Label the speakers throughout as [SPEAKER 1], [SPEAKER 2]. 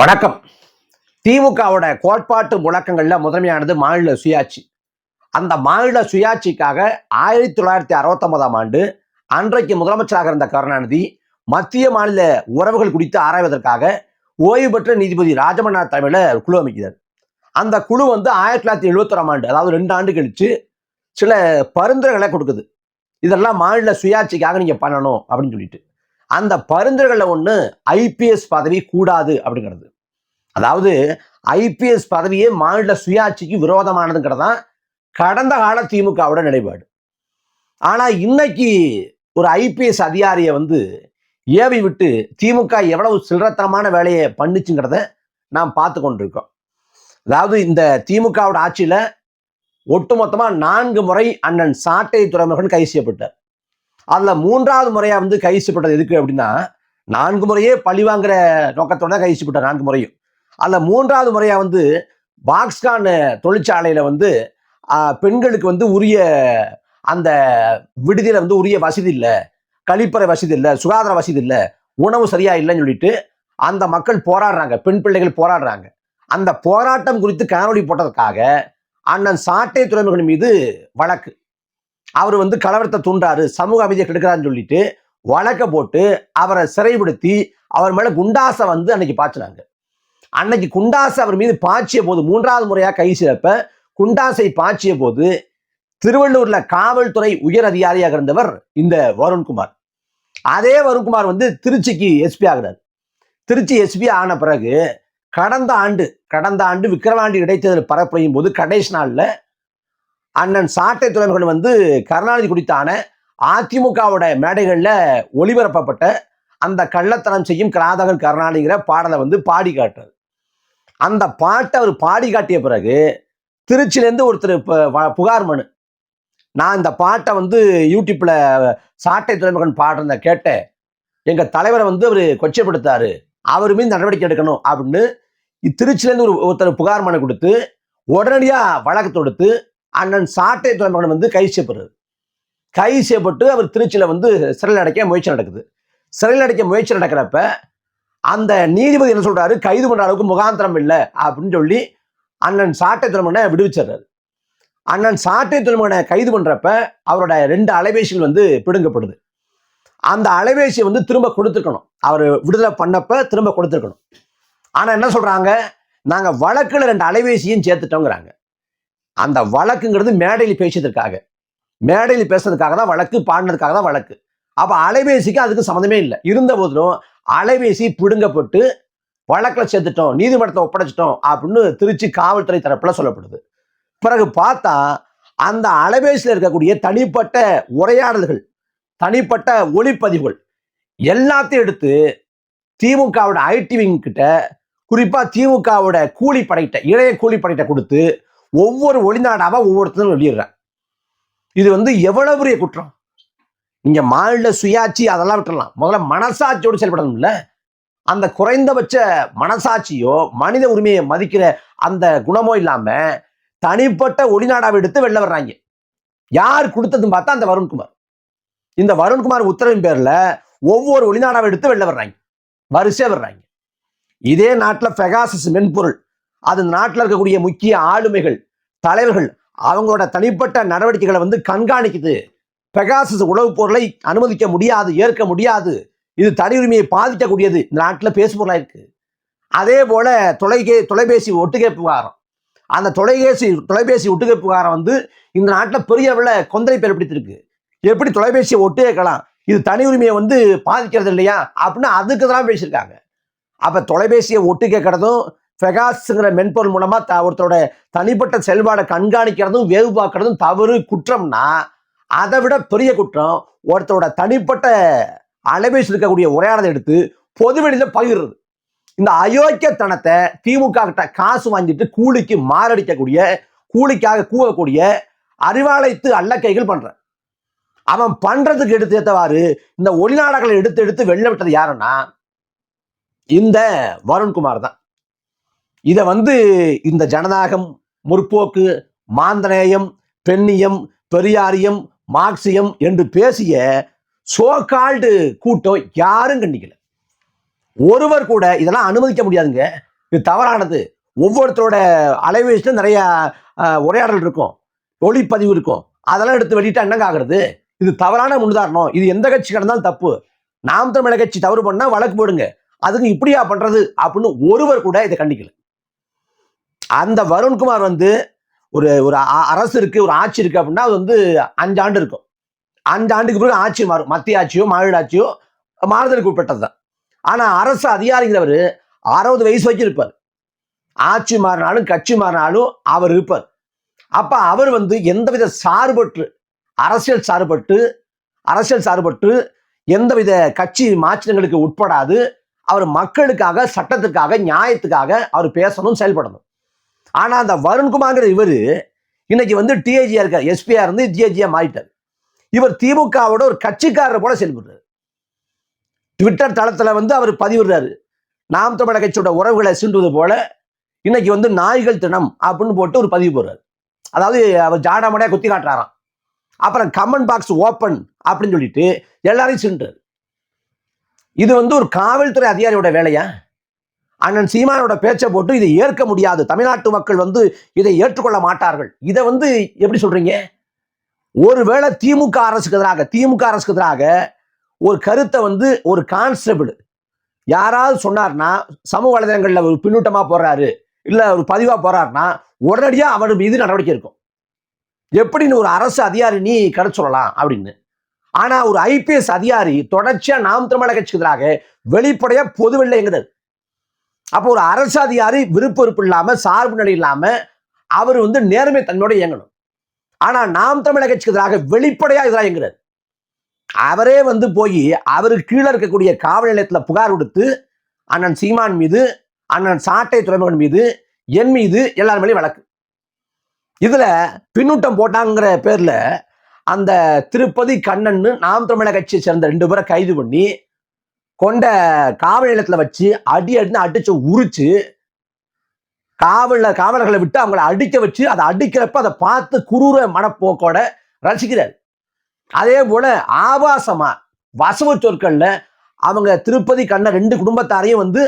[SPEAKER 1] வணக்கம். திமுகவோட கோட்பாட்டு முழக்கங்களில் முதன்மையானது மாநில சுயாட்சி. அந்த மாநில சுயாட்சிக்காக ஆயிரத்தி தொள்ளாயிரத்தி அறுபத்தொன்பதாம் ஆண்டு அன்றைக்கு முதலமைச்சராக இருந்த கருணாநிதி மத்திய மாநில உறவுகள் குறித்து ஆராய்வதற்காக ஓய்வு பெற்ற நீதிபதி ராஜமன்னார் தலைமையில் குழு அமைக்கிறார் அந்த குழு வந்து ஆயிரத்தி தொள்ளாயிரத்தி எழுபத்தொராம் ஆண்டு அதாவது ரெண்டு ஆண்டு கழிச்சு சில பரிந்துரைகளை கொடுக்குது. இதெல்லாம் மாநில சுயாட்சிக்காக நீங்கள் பண்ணணும் அப்படின்னு சொல்லிட்டு. அந்த பரிந்துரைகளில் ஒன்று ஐபிஎஸ் பதவி கூடாது அப்படிங்கிறது. அதாவது ஐபிஎஸ் பதவியே மாநில சுயாட்சிக்கு விரோதமானதுங்கிறது தான் கடந்த கால திமுகவோட நிலைப்பாடு. ஆனால் இன்னைக்கு ஒரு ஐபிஎஸ் அதிகாரியை வந்து ஏவி விட்டு திமுக எவ்வளவு சில்லறத்தனமான வேலையை பண்ணுச்சுங்கிறத நாம் பார்த்து கொண்டிருக்கோம். அதாவது இந்த திமுகவோட ஆட்சியில் ஒட்டுமொத்தமாக நான்கு முறை அண்ணன் சாட்டை துறைமுருகன் கைது செய்யப்பட்டார். அதில் மூன்றாவது முறையாக வந்து கைசுப்பட்டது எதுக்கு அப்படின்னா நான்கு முறையே பழி வாங்குற நோக்கத்தோட கைசுப்பட்ட நான்கு முறையும். அதில் மூன்றாவது முறையாக வந்து பாக்ஸ்கான் தொழிற்சாலையில் வந்து பெண்களுக்கு வந்து உரிய அந்த விடுதியில் வந்து உரிய வசதி இல்லை கழிப்பறை வசதி இல்லை சுகாதார வசதி இல்லை உணவு சரியா இல்லைன்னு சொல்லிட்டு அந்த மக்கள் போராடுறாங்க பெண் பிள்ளைகள் போராடுறாங்க. அந்த போராட்டம் குறித்து காணொலி போட்டதுக்காக அண்ணன் சாட்டை துறைமுகன் மீது வழக்கு. அவர் வந்து கலவரத்தை தூண்டாரு சமூக அமைதியை கெடுக்கிறான்னு சொல்லிட்டு வழக்க போட்டு அவரை சிறைப்படுத்தி அவர் மேல குண்டாசை வந்து அன்னைக்கு பாய்ச்சினாங்க. அன்னைக்கு குண்டாசை அவர் மீது பாய்ச்சிய போது மூன்றாவது முறையா கை சிறப்ப குண்டாசை பாய்ச்சிய போது திருவள்ளூர்ல காவல்துறை உயர் அதிகாரியாக இருந்தவர் இந்த வருண்குமார். அதே வருண்குமார் வந்து திருச்சிக்கு எஸ்பி ஆகிறார். திருச்சி எஸ்பி ஆன பிறகு கடந்த ஆண்டு கடந்த ஆண்டு விக்கிரவாண்டி இடைத்தேர்தல் பரப்புரையும் போது கடைசி நாளில் அண்ணன் சாட்டை துறைமுகன் வந்து கருணாநிதி குறித்தான அதிமுகவோட மேடைகளில் ஒளிபரப்பப்பட்ட அந்த கள்ளத்தனம் செய்யும் கிராதகன் கருணாநிதிங்கிற பாடலை வந்து பாடி காட்டுறது அந்த பாட்டை அவர் பாடி காட்டிய பிறகு திருச்சியிலேருந்து ஒருத்தர் இப்போ புகார் மனு. நான் இந்த பாட்டை வந்து யூடியூப்பில் சாட்டை துறைமுகன் பாடுறத கேட்டேன். எங்கள் தலைவரை வந்து அவர் கொச்சைப்படுத்தாரு. அவர் மீது நடவடிக்கை எடுக்கணும் அப்படின்னு திருச்சியிலேருந்து ஒரு ஒருத்தர் புகார் மனு கொடுத்து உடனடியாக வழக்கு தொடுத்து அண்ணன் சாட்டை துறைமுகன் வந்து கைது செய்யப்படுறாரு. கைது செய்யப்பட்டு அவர் திருச்சியில் வந்து சிறையில் அடைக்க முயற்சி நடக்குது. சிறையில் அடைக்க முயற்சி நடக்கிறப்ப அந்த நீதிபதி என்ன சொல்றாரு? கைது பண்ற அளவுக்கு முகாந்திரம் இல்லை அப்படின்னு சொல்லி அண்ணன் சாட்டை துறைமுகனை விடுவிச்சிடுறாரு. அண்ணன் சாட்டை துறைமுகனை கைது பண்றப்ப அவரோட ரெண்டு அலைபேசிகள் வந்து பிடுங்கப்படுது. அந்த அலைபேசியை வந்து திரும்ப கொடுத்துருக்கணும். அவர் விடுதலை பண்ணப்ப திரும்ப கொடுத்துருக்கணும். ஆனால் என்ன சொல்கிறாங்க நாங்கள் வழக்குல ரெண்டு அலைபேசியும் சேர்த்துட்டோங்கிறாங்க. அந்த வழக்குங்கிறது மேடையில் பேசியதற்காக. மேடையில் பேசுறதுக்காக தான் வழக்கு பாடினதுக்காக தான் வழக்கு. அப்ப அலைபேசிக்கு அதுக்கு சம்மந்தமே இல்லை. இருந்த போதிலும் அலைபேசி பிடுங்கப்பட்டு வழக்கில் சேர்த்துட்டோம் நீதிமன்றத்தை ஒப்படைச்சிட்டோம் அப்படின்னு திருச்சி காவல்துறை தரப்புல சொல்லப்படுது. பிறகு பார்த்தா அந்த அலைபேசியில் இருக்கக்கூடிய தனிப்பட்ட உரையாடல்கள் தனிப்பட்ட ஒளிப்பதிவுகள் எல்லாத்தையும் எடுத்து திமுகவோட ஐடி கிட்ட குறிப்பா திமுகவோட கூலிப்படைகிட்ட இளைய கூலிப்படைகிட்ட கொடுத்து ஒவ்வொரு ஒளிநாடாவா ஒவ்வொருத்தரும் வெளியிடுறேன். இது வந்து எவ்வளவு பெரிய குற்றம்? இங்க மாநில சுயாட்சி அதெல்லாம் விட்டுடலாம் முதல்ல மனசாட்சியோடு செயல்படணும்ல. அந்த குறைந்தபட்ச மனசாட்சியோ மனித உரிமையை மதிக்கிற அந்த குணமோ இல்லாம தனிப்பட்ட ஒளிநாடாவை எடுத்து வெளில வர்றாங்க. யார் கொடுத்ததுன்னு பார்த்தா அந்த வருண்குமார் இந்த வருண்குமார் உத்தரவின் பேர்ல ஒவ்வொரு ஒளிநாடாவை எடுத்து வெளில வர்றாங்க. வரிசையா வர்றாங்க. இதே நாட்டில் பெகாசஸ் மென்பொருள். அது நாட்டில் இருக்கக்கூடிய முக்கிய ஆளுமைகள் தலைவர்கள் அவங்களோட தனிப்பட்ட நடவடிக்கைகளை வந்து கண்காணிக்குது. பெகாசஸ் உளவுப் பொருளை அனுமதிக்க முடியாது ஏற்க முடியாது. இது தனி உரிமையை பாதிக்கக்கூடியது. இந்த நாட்டில் பேசுபொருளா இருக்கு. அதே போல தொலைகே தொலைபேசி ஒட்டுக்கேற்பு விவகாரம். அந்த தொலைபேசி தொலைபேசி ஒட்டுக்கேற்பு விவகாரம் வந்து இந்த நாட்டில் பெரிய அளவில் கொந்தளிப்பு ஏற்படுத்தியிருக்கு எப்படி தொலைபேசியை ஒட்டு கேட்கலாம்? இது தனி உரிமையை வந்து பாதிக்கிறது இல்லையா? அப்படின்னு அதுக்கு தான் பேசியிருக்காங்க. அப்போ தொலைபேசியை ஒட்டு கேட்கறதும் ஃபெகாஸுங்கிற மென்பொருள் மூலமாக த ஒருத்தரோட தனிப்பட்ட செயல்பாடை கண்காணிக்கிறதும் வேவு பார்க்கறதும் தவறு குற்றம்னா அதை விட பெரிய குற்றம் ஒருத்தரோட தனிப்பட்ட அலைபேசி இருக்கக்கூடிய உரையாடலை எடுத்து பொதுவெளியில் பகிர்றது. இந்த அயோக்கியத்தனத்தை திமுக கிட்ட காசு வாங்கிட்டு கூலிக்கு மாரடிக்கக்கூடிய கூலிக்காக கூவக்கூடிய அறிவாலயத்து அல்லக்கைகள் பண்ற. அவன் பண்றதுக்கு எடுத்து ஏற்றவாறு இந்த ஒளிநாடகளை எடுத்து எடுத்து வெளில விட்டது யாருன்னா இந்த வருண்குமார் தான். இதை வந்து இந்த ஜனநாயகம் முற்போக்கு மாந்தநேயம் பெண்ணியம் பெரியாரியம் மார்க்சியம் என்று பேசிய சோகால்டு கூட்டம் யாரும் கண்டிக்கல. ஒருவர் கூட இதெல்லாம் அனுமதிக்க முடியாதுங்க. இது தவறானது. ஒவ்வொருத்தரோட அலைவயசுல நிறைய உரையாடல் இருக்கும். ஒளிப்பதிவு இருக்கும். அதெல்லாம் எடுத்து வெளியிட்டா என்னங்க ஆகுறது? இது தவறான முன்னுதாரணம். இது எந்த கட்சி கடந்தாலும் தப்பு. நாம் தமிழக கட்சி தவறு பண்ணால் வழக்கு போடுங்க. அதுக்கு இப்படியா பண்ணுறது அப்படின்னு ஒருவர் கூட இதை கண்டிக்கல. அந்த வருண்குமார் வந்து ஒரு ஒரு அ- அரசு இருக்கு ஒரு ஆட்சி இருக்கு அப்படின்னா அது வந்து அஞ்சு ஆண்டு இருக்கும். அஞ்சு ஆண்டுக்கு பிறகு ஆட்சி மாறும். மத்திய ஆட்சியோ மாநில ஆட்சியோ மாறுதலுக்கு உட்பட்டது தான். ஆனால் அரசு அதிகாரிங்கிறவர் அறுபது வயசு வரைக்கும் இருப்பார். ஆட்சி மாறினாலும் கட்சி மாறினாலும் அவர் இருப்பார். அப்போ அவர் வந்து எந்தவித சார்பற்று அரசியல் சார்பட்டு அரசியல் சார்பட்டு எந்தவித கட்சி மாற்றங்களுக்கு உட்படாது. அவர் மக்களுக்காக சட்டத்துக்காக நியாயத்துக்காக அவர் பேசணும் செயல்படணும். ஆனால் அந்த வருண்குமார்ங்கிற இவரு இன்னைக்கு வந்து டிஐஜியா இருக்கார். எஸ்பியா இருந்து டிஐஜியா மாறிட்டார். இவர் திமுகவோட ஒரு கட்சிக்காரர் போல செயல்படுறாரு. ட்விட்டர் தளத்தில் வந்து அவர் பதிவிடுறாரு. நாம் தமிழக கட்சியோட உறவுகளை சீண்டுவது போல இன்னைக்கு வந்து நாய்கள் தினம் அப்படின்னு போட்டு ஒரு பதிவு போடுறாரு. அதாவது அவர் ஜாடாமடையா குத்தி காட்டுறாராம். அப்புறம் கமெண்ட் பாக்ஸ் ஓப்பன் அப்படின்னு சொல்லிட்டு எல்லாரையும் சீண்டுறாரு இது வந்து ஒரு காவல்துறை அதிகாரியோட வேலையா? அண்ணன் சீமானோட பேச்சை போட்டு இதை ஏற்க முடியாது. தமிழ்நாட்டு மக்கள் வந்து இதை ஏற்றுக்கொள்ள மாட்டார்கள். இதை வந்து எப்படி சொல்றீங்க? ஒருவேளை திமுக அரசுக்கு எதிராக திமுக அரசுக்கு எதிராக ஒரு கருத்தை வந்து ஒரு கான்ஸ்டபிள் யாராவது சொன்னார்னா சமூக வலைதளங்களில் ஒரு பின்னூட்டமா போடுறாரு இல்ல ஒரு பதிவா போறாருன்னா உடனடியா அவர் மீது நடவடிக்கை இருக்கும் எப்படின்னு ஒரு அரசு அதிகாரி நீ கருத்து சொல்லலாம் அப்படின்னு. ஆனா ஒரு ஐபிஎஸ் அதிகாரி தொடர்ச்சியா நாம் தமிழக கட்சிக்கு எதிராக வெளிப்படையா பொது வெள்ளைங்கிறது அப்போ ஒரு அரசு அதிகாரி விருப்ப வெறுப்பு இல்லாமல் சார்பு நிலை இல்லாமல் அவர் வந்து நேர்மை தன்னோட இயங்கணும். ஆனால் நாம் தமிழக கட்சிக்கு எதிராக வெளிப்படையாக எதிராக இயங்குறாரு. அவரே வந்து போய் அவருக்கு கீழே இருக்கக்கூடிய காவல் நிலையத்தில் புகார் கொடுத்து அண்ணன் சீமான் மீது அண்ணன் சாட்டை துறைமுகன் மீது என் மீது எல்லார் மேலேயும் வழக்கு. இதுல பின்னூட்டம் போட்டாங்கிற பேர்ல அந்த திருப்பதி கண்ணன்னு நாம் தமிழக கட்சியை சேர்ந்த ரெண்டு பேரை கைது பண்ணி கொண்ட காவல் நிலையத்துல வச்சு அடி அடின்னு அடிச்சு உரிச்சு காவல காவலர்களை விட்டு அவங்கள அடிக்க வச்சு அதை அடிக்கிறப்ப அதை பார்த்து குரூர மனப்போக்கோட ரசிக்கிறார். அதே போல ஆபாசமா வசவு சொற்கள்ல அவங்க திருப்பதி கண்ண ரெண்டு குடும்பத்தாரையும் வந்து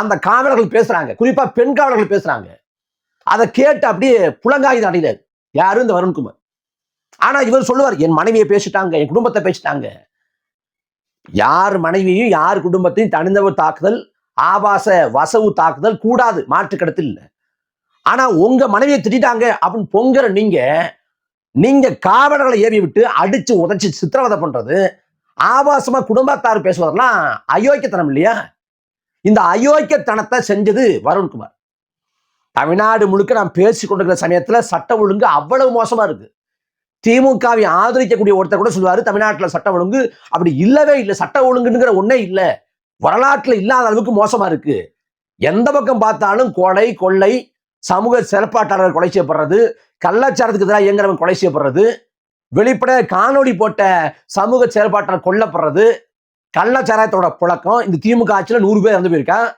[SPEAKER 1] அந்த காவலர்கள் பேசுறாங்க. குறிப்பா பெண் காவலர்கள் பேசுறாங்க. அதை கேட்டு அப்படியே புலங்காகி அடைகிறார் யாரும் இந்த வருண்குமார். ஆனா இவர் சொல்லுவார் என் மனைவியை பேசிட்டாங்க என் குடும்பத்தை பேசிட்டாங்க. யார் மனைவியையும் யார் குடும்பத்தையும் தனிந்தவர் தாக்குதல் ஆபாச வசவு தாக்குதல் கூடாது. மாற்றுக்கடத்தில் இல்லை. ஆனா உங்க மனைவியை திட்டாங்க அப்படின்னு பொங்குற நீங்க நீங்க காவலர்களை ஏவி விட்டு அடிச்சு உதச்சி சித்திரவதை பண்றது ஆபாசமா குடும்பத்தார் பேசுவதெல்லாம் அயோக்கியத்தனம் இல்லையா? இந்த அயோக்கியத்தனத்தை செஞ்சது வருண்குமார். தமிழ்நாடு முழுக்க நான் பேசி கொண்டிருக்கிற சமயத்துல சட்ட ஒழுங்கு அவ்வளவு மோசமா இருக்கு. திமுகவை ஆதரிக்கக்கூடிய ஒருத்தர் கூட சொல்லுவாரு தமிழ்நாட்டுல சட்ட ஒழுங்கு அப்படி இல்லவே இல்லை. சட்ட ஒழுங்குங்கிற ஒண்ணே இல்லை. வரலாற்றுல இல்லாத அளவுக்கு மோசமா இருக்கு. எந்த பக்கம் பார்த்தாலும் கொலை கொள்ளை சமூக செயற்பாட்டாளர்கள் கொலை செய்யப்படுறது கள்ளச்சாரத்துக்கு எதிராக இயங்குறவன் கொலை செய்யப்படுறது வெளிப்பட காணொளி போட்ட சமூக செயற்பாட்டாளர் கொல்லப்படுறது கள்ளச்சாராயத்தோட புழக்கம். இந்த திமுக ஆட்சியில் நூறு பேர் இறந்து போயிருக்கான்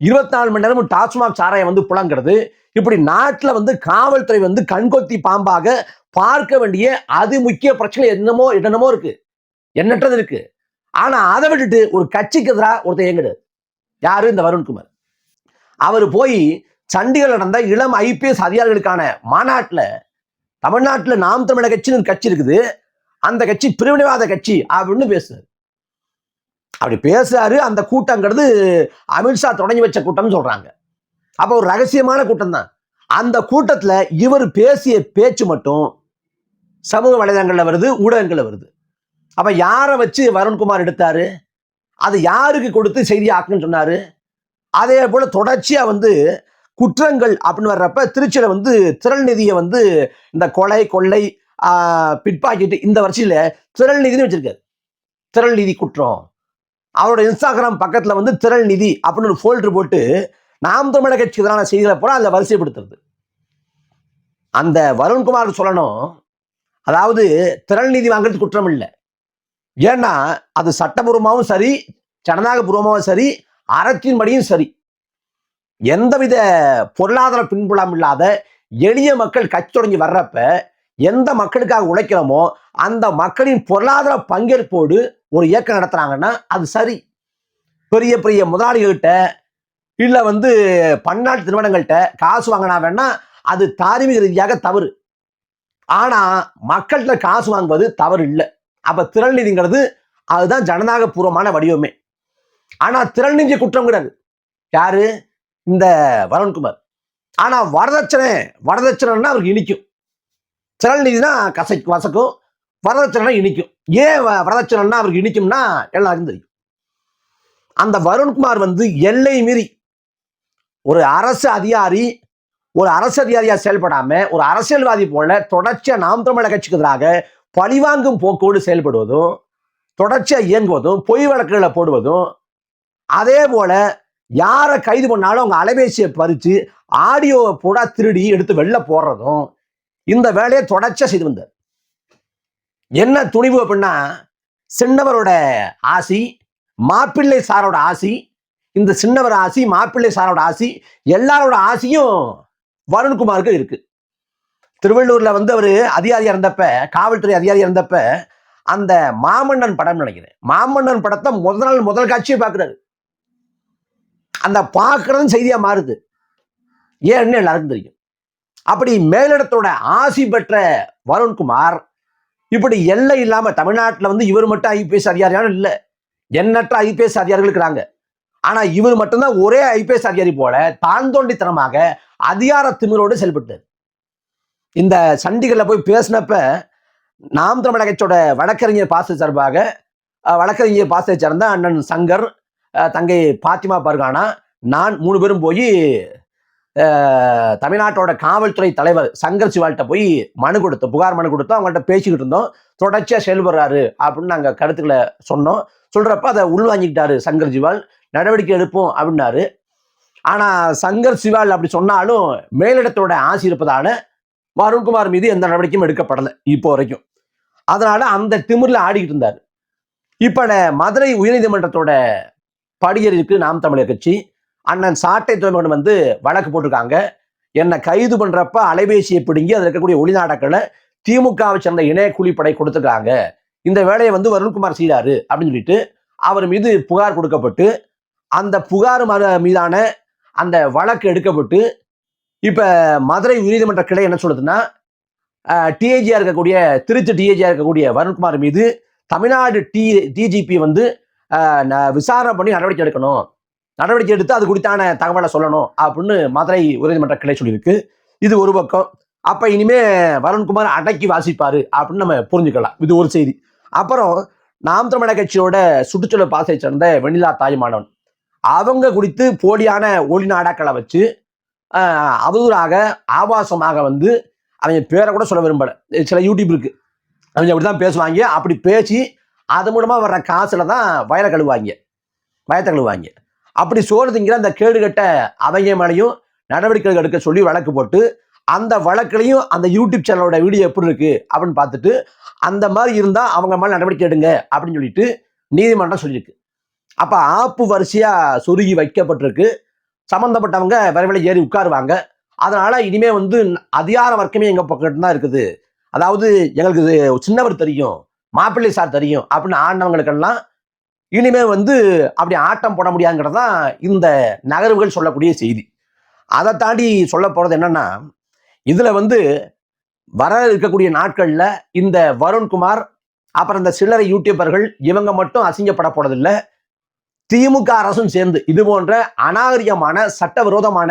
[SPEAKER 1] இருபத்தி நாலு மணி நேரமும் டாஸ்மாக் சாராயம் வந்து புழங்குறது. இப்படி நாட்டுல வந்து காவல்துறை வந்து கண்கொத்தி பாம்பாக பார்க்க வேண்டிய அது முக்கிய பிரச்சனை என்னமோ என்னென்னமோ இருக்கு. எண்ணற்றது இருக்கு. ஆனா அதை விட்டுட்டு ஒரு கட்சிக்கு எதிராக ஒருத்தர் இயங்குது. யாரு? இந்த வருண்குமார் அவர் போய் சண்டிகர் நடந்த இளம் ஐபிஎஸ் அதிகாரிகளுக்கான மாநாட்டில் தமிழ்நாட்டில் நாம் தமிழக கட்சின்னு ஒரு கட்சி இருக்குது. அந்த கட்சி பிரிவினைவாத கட்சி அப்படின்னு பேசுறாரு. அப்படி பேசுறாரு. அந்த கூட்டங்கிறது அமித்ஷா தொடங்கி வச்ச கூட்டம்னு சொல்றாங்க. அப்போ ஒரு ரகசியமான கூட்டம் தான் அந்த கூட்டத்தில் இவர் பேசிய பேச்சு மட்டும் சமூக வலைதளங்களில் வருது ஊடகங்களில் வருது. அப்போ யாரை வச்சு வருண்குமார் எடுத்தாரு? அது யாருக்கு கொடுத்து செய்தி ஆக்குன்னு சொன்னார்? அதே போல் தொடர்ச்சியாக வந்து குற்றங்கள் அப்படின்னு வர்றப்ப திருச்சியில் வந்து திரள் நிதியை வந்து இந்த கொலை கொள்ளை பிட்பாக்கெட் இந்த வருஷத்தில் திரள் நிதினு வச்சிருக்காரு. திரள் நிதி குற்றம். அவரோட இன்ஸ்டாகிராம் பக்கத்தில் வந்து திரள் நிதி அப்படின்னு ஒரு ஃபோல்டர் போட்டு நாம் தமிழக கட்சிக்கு எதிரான செய்திகளை பூரா அதில் வரிசைப்படுத்துறது. அந்த வருண்குமார் சொல்லணும் அதாவது திரள் நீதி வாங்குறது குற்றம் இல்லை. ஏன்னா அது சட்டபூர்வமாகவும் சரி ஜனநாயகபூர்வமாகவும் சரி அறத்தின்படியும் சரி. எந்தவித பொருளாதார பின்புலம் இல்லாத எளிய மக்கள் கட்சி தொடங்கி வர்றப்ப எந்த மக்களுக்காக உழைக்கிறோமோ அந்த மக்களின் பொருளாதார பங்கேற்போடு ஒரு இயக்கம் நடத்துறாங்கன்னா அது சரி. பெரிய பெரிய முதலாளிகள்கிட்ட இல்லை வந்து பன்னாட்டு நிறுவனங்கள்கிட்ட காசு வாங்கினா வேணா அது தார்மீக ரீதியாக தவறு. ஆனா மக்கள்கிட்ட காசு வாங்குவது தவறு இல்லை அப்ப திரள் நிதிங்கிறது அதுதான் ஜனநாயக பூர்வமான வடிவமே. ஆனா திரள் நிதி குற்றம் கிடையாது. யாரு? இந்த வருண்குமார். ஆனா வரதட்சணை வரதட்சணைன்னா அவருக்கு இனிக்கும். திரள் நிதினா கசை வசக்கும் வரதட்சணைனா இனிக்கும். ஏன் வரதட்சணைன்னா அவருக்கு இனிக்கும்னா எல்லாருக்கும் தெரியும். அந்த வருண்குமார் வந்து எல்லை மீறி ஒரு அரசு அதிகாரி ஒரு அரசு அதிகாரியா செயல்படாம ஒரு அரசியல்வாதி போல தொடர்ச்சியா நாம் தமிழக கட்சிக்கு எதிராக பழிவாங்கும் போக்கோடு செயல்படுவதும் தொடர்ச்சியா இயங்குவதும் பொய் வழக்குகளை போடுவதும் அதே போல யாரை கைது பண்ணாலும் அவங்க அலைபேசியை பறிச்சு ஆடியோவை பூரா திருடி எடுத்து வெளில போடுறதும் இந்த வேலையை தொடர்ச்சியா செய்து வந்தார். என்ன துணிவு அப்படின்னா சின்னவரோட ஆசி மாப்பிள்ளை சாரோட ஆசி இந்த சின்னவர் ஆசி மாப்பிள்ளை சாரோட ஆசி எல்லாரோட ஆசியும் வருண்குமாருக்கு இருக்கு. திருவள்ளூர்ல வந்து அவர் அதிகாரி இருந்தப்ப காவல்துறை அதிகாரி இருந்தப்ப அந்த மாமன்னன் படம் நினைக்கிறேன். மாமன்னன் படத்தை முதல் நாள் முதல் காட்சியை பார்க்கிறாரு. அந்த பார்க்கறதும் செய்தியா மாறுது. ஏன்னு எல்லாருக்கும் தெரியும். அப்படி மேலிடத்தோட ஆசி பெற்ற வருண்குமார் இப்படி எல்லை இல்லாம தமிழ்நாட்டில் வந்து இவர் மட்டும் ஐபிஎஸ் அதிகாரியான இல்லை. எண்ணற்ற ஐபிஎஸ் அதிகாரிகள் இருக்கிறாங்க. ஆனா இவர் மட்டும்தான் ஒரே ஐபிஎஸ் அதிகாரி போல தான் தோண்டித்தனமாக அதிகார திமிரோடு செயல்பட்டார். இந்த சண்டிகரில் போய் பேசினப்ப நாம் தமிழகத்தோட கட்சியோட வழக்கறிஞர் பாச சார்பாக வழக்கறிஞர் பாசத்தை சேர்ந்த அண்ணன் சங்கர் தங்கை பாத்திமா பர்கானா நான் மூணு பேரும் போய் தமிழ்நாட்டோட காவல்துறை தலைவர் சங்கர் சிவால்கிட்ட போய் மனு கொடுத்தோம். புகார் மனு கொடுத்தோம். அவங்கள்ட்ட பேசிக்கிட்டு இருந்தோம். தொடர்ச்சியாக செயல்படுறாரு அப்படின்னு நாங்கள் கருத்துக்களை சொன்னோம். சொல்கிறப்ப அதை உள்வாங்கிக்கிட்டாரு சங்கர் ஜிவால் நடவடிக்கை எடுப்போம் அப்படின்னாரு. ஆனால் சங்கர் சிவால் அப்படி சொன்னாலும் மேலிடத்தோட ஆசி இருப்பதால வருண்குமார் மீது எந்த நடவடிக்கையும் எடுக்கப்படலை இப்போ வரைக்கும். அதனால அந்த திமிரில் ஆடிக்கிட்டு இருந்தார். இப்போ ந- மதுரை உயர்நீதிமன்றத்தோட படியேறிருக்கு நாம் தமிழர் கட்சி அண்ணன் சாட்டை துறைமுகன் வந்து வழக்கு போட்டிருக்காங்க. என்னை கைது பண்ணுறப்ப அலைபேசியை பிடுங்கி அதில் இருக்கக்கூடிய ஒளிநாடக்களை திமுகவை சேர்ந்த இணைய கூலிப்படை கொடுத்துருக்காங்க. இந்த வேலையை வந்து வருண்குமார் செய்கிறாரு அப்படின்னு சொல்லிட்டு அவர் மீது புகார் கொடுக்கப்பட்டு அந்த புகார் ம- மீதான அந்த வழக்கு எடுக்கப்பட்டு இப்போ மதுரை உயர்நீதிமன்ற கிளை என்ன சொல்லுதுன்னா டிஐஜியாக இருக்கக்கூடிய திருச்சி டிஐஜியாக இருக்கக்கூடிய வருண்குமார் மீது தமிழ்நாடு டி டிஜிபி வந்து விசாரணை பண்ணி நடவடிக்கை எடுக்கணும். நடவடிக்கை எடுத்து அது குறித்தான தகவலை சொல்லணும் அப்படின்னு மதுரை உயர்நீதிமன்ற கிளை சொல்லியிருக்கு. இது ஒரு பக்கம். அப்போ இனிமே வருண்குமார் அடக்கி வாசிப்பார் அப்படின்னு நம்ம புரிஞ்சுக்கலாம். இது ஒரு செய்தி. அப்புறம் நாம் தமிழக கட்சியோட சுற்றுச்சூழல் பாசை சேர்ந்த வெண்ணிலா தாய்மானவன் அவங்க குறித்து போலியான ஒளி நாடாக்களை வச்சு அவதூறாக ஆபாசமாக வந்து அவங்க பேரை கூட சொல்ல விரும்பலை. சில யூடியூப் இருக்கு. அவங்க அப்படிதான் பேசுவாங்க. அப்படி பேசி அது மூலமா வர்ற காசுல தான் வயலை கழுவாங்க வயத்தை கழுவாங்க அப்படி சோறு திங்கிற அந்த கேடுகட்ட அவங்க மேலையும் நடவடிக்கைகள் எடுக்க சொல்லி வழக்கு போட்டு அந்த வழக்குலையும் அந்த யூடியூப் சேனலோட வீடியோ எப்படி இருக்கு அப்படின்னு பார்த்துட்டு அந்த மாதிரி இருந்தால் அவங்க மேலே நடவடிக்கை எடுங்க அப்படின்னு சொல்லிட்டு நீதிமன்றம் சொல்லியிருக்கு. அப்ப ஆப்பு வரிசையா சுருகி வைக்கப்பட்டிருக்கு. சம்பந்தப்பட்டவங்க விரைவில் ஏறி உட்காருவாங்க. அதனால இனிமே வந்து அதிகார வர்க்கமே எங்க பக்கம் தான் இருக்குது. அதாவது எங்களுக்கு இது சின்னவர் தெரியும் மாப்பிள்ளை சார் தெரியும் அப்படின்னு ஆண்டவங்களுக்கெல்லாம் இனிமே வந்து அப்படி ஆட்டம் போட முடியாதுங்கிறது தான் இந்த நகர்வுகள் சொல்லக்கூடிய செய்தி. அதை தாண்டி சொல்ல போறது என்னன்னா இதுல வந்து வர இருக்கக்கூடிய நாட்கள்ல இந்த வருண்குமார் அப்புறம் இந்த சில்லறை யூடியூபர்கள் இவங்க மட்டும் அசிங்கப்பட போறதில்லை. திமுக அரசும் சேர்ந்து இது போன்ற அநாகரிகமான சட்டவிரோதமான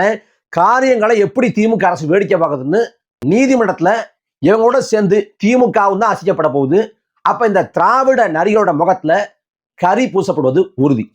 [SPEAKER 1] காரியங்களை எப்படி திமுக அரசு வேடிக்கை பார்க்குதுன்னு நீதிமன்றத்தில் இவங்களோட சேர்ந்து திமுகவும் தான் அசிக்கப்பட போகுது. அப்போ இந்த திராவிட நரிகளோட முகத்தில் கரி பூசப்படுவது உறுதி.